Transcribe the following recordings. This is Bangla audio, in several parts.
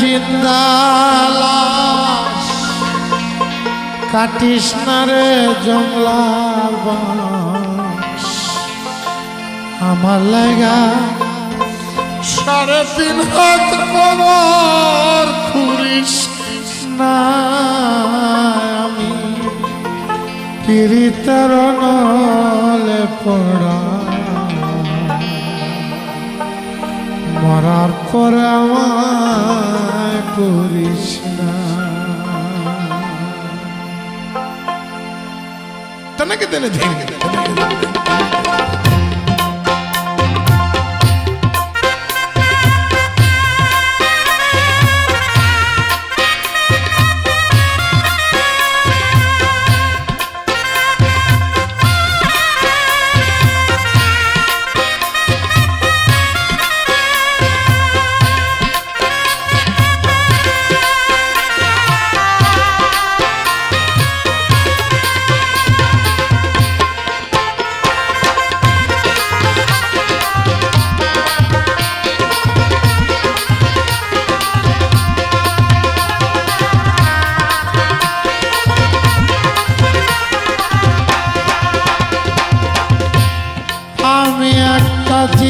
জিন্দালাশ। কাটিস না রে জঙ্গলার আমার লাগা সাড়ে তিন হাত কবর না আমি। পিড়িতার নলে পড়া মরার পরে আমায় করিস না। তনকে তেনে ধরে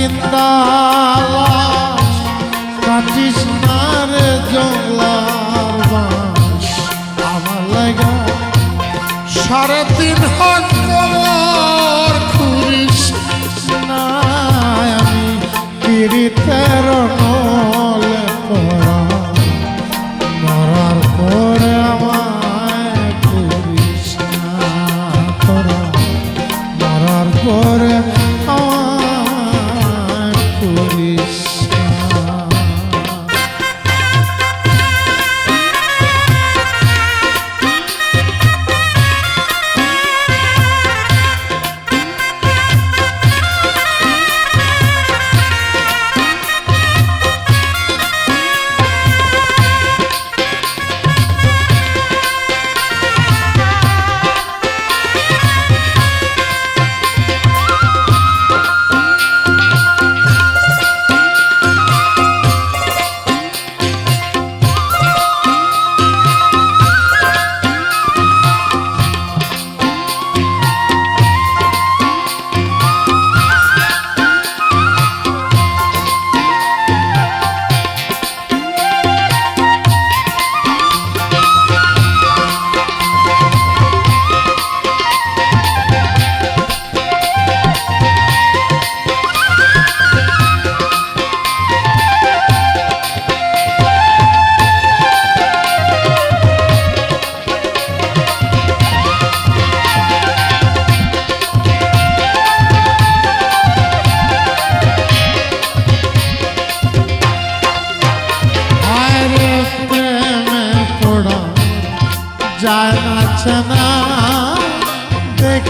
Govinda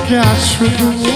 দেখে আর শুধু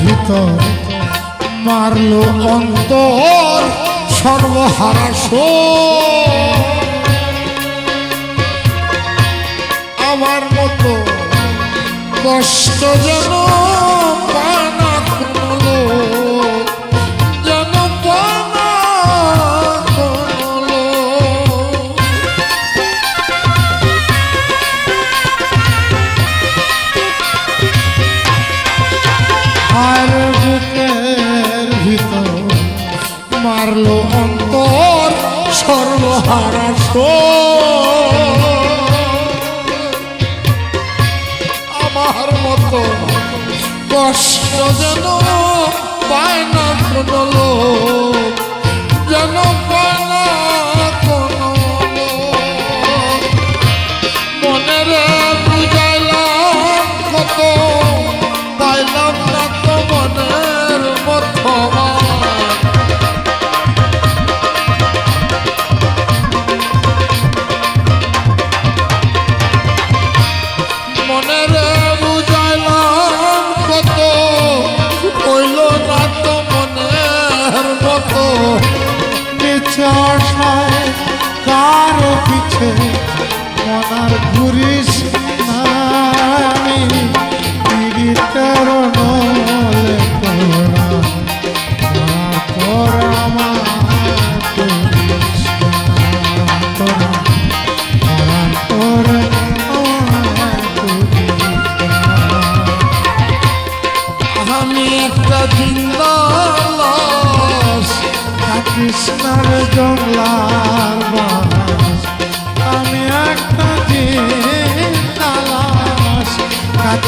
ভিতর মারলো অন্তর সর্বহারা শোক। আমার মতো কষ্ট যেন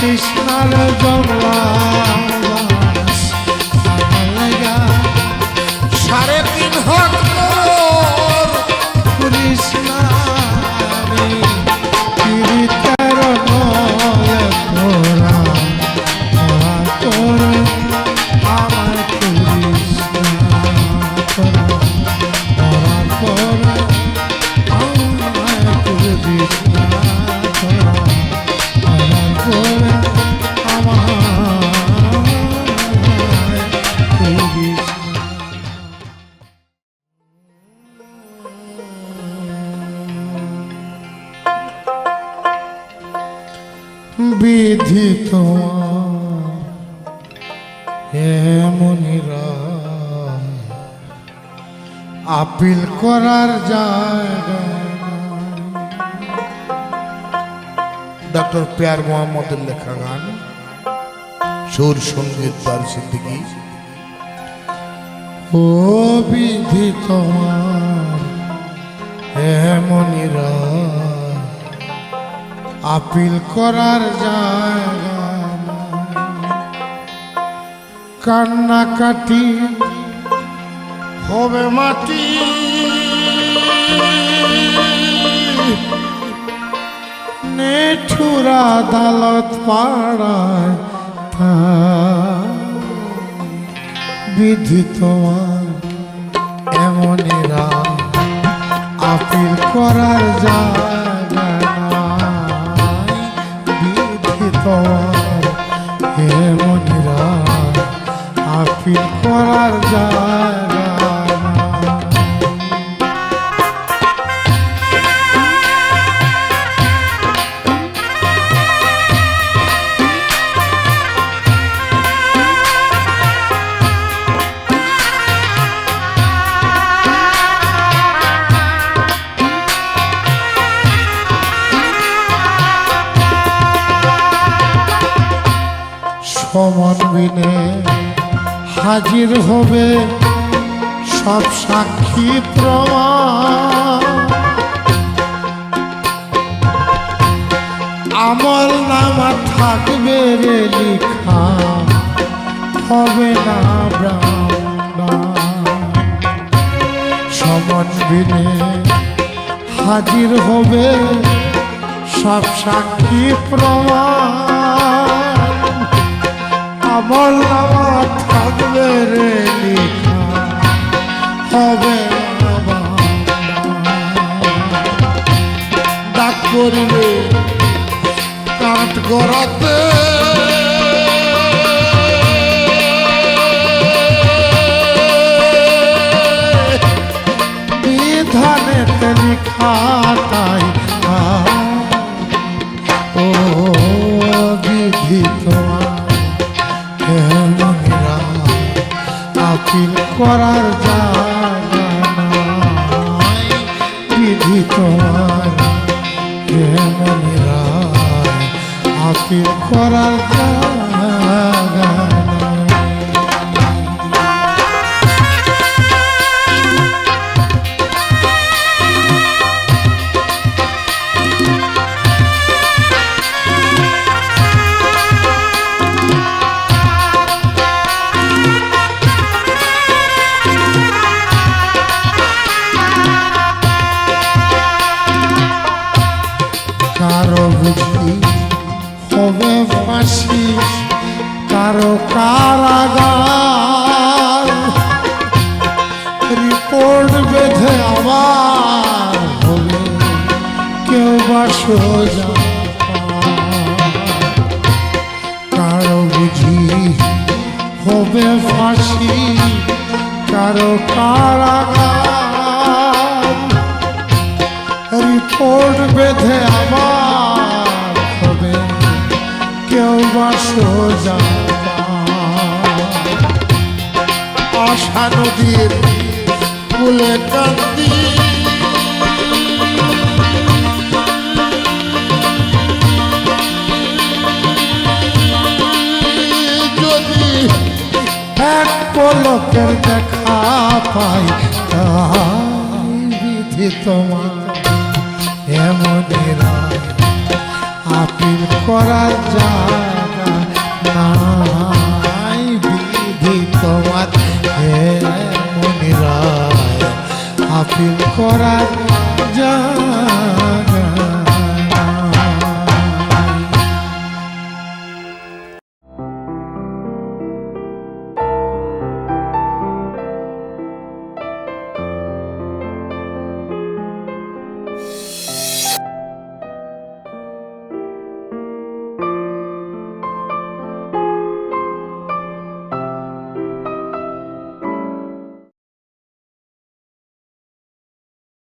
কৃষ্ণার বিধি তোমার। এমনিরা আপিল করার জায়গা ডক্টর পেয়ার মোহাম্মদের লেখা গান, সুর সংগীত বার সিদ্দিকী। ও বিধি তোমার এমনিরা আপিল করার জায়গা কান্নাকাটি হবে মাটি। নেঠুরা আদালত পাড়ায়। বিধি তোমার এমনেরা আপিল করার জায়গা সমান বিনে হাজির হবে সব সাক্ষী আমল নামা থাকবে রে লিখা হবে না সমান বিনে হাজির হবে সব সাক্ষী প্রমাণ। আমল নামা থাকবে রে লিখা। হবে ডাক করিবে কাঠ গড়াতে করার যায় বিধি তোমার কেমন রায়? আপিল করার জায়গা ফাঁসি কারও কারাগার। রিপোর্ট বেঁধে আমার হবে কেউ বা সোজা আশা নদীর ফুলে কান্দি এক পলকের দেখা পাই বিধি তোমার এমন আপিল জায়গা নাই, বিধি তোমার এমন রায়। আপিল করার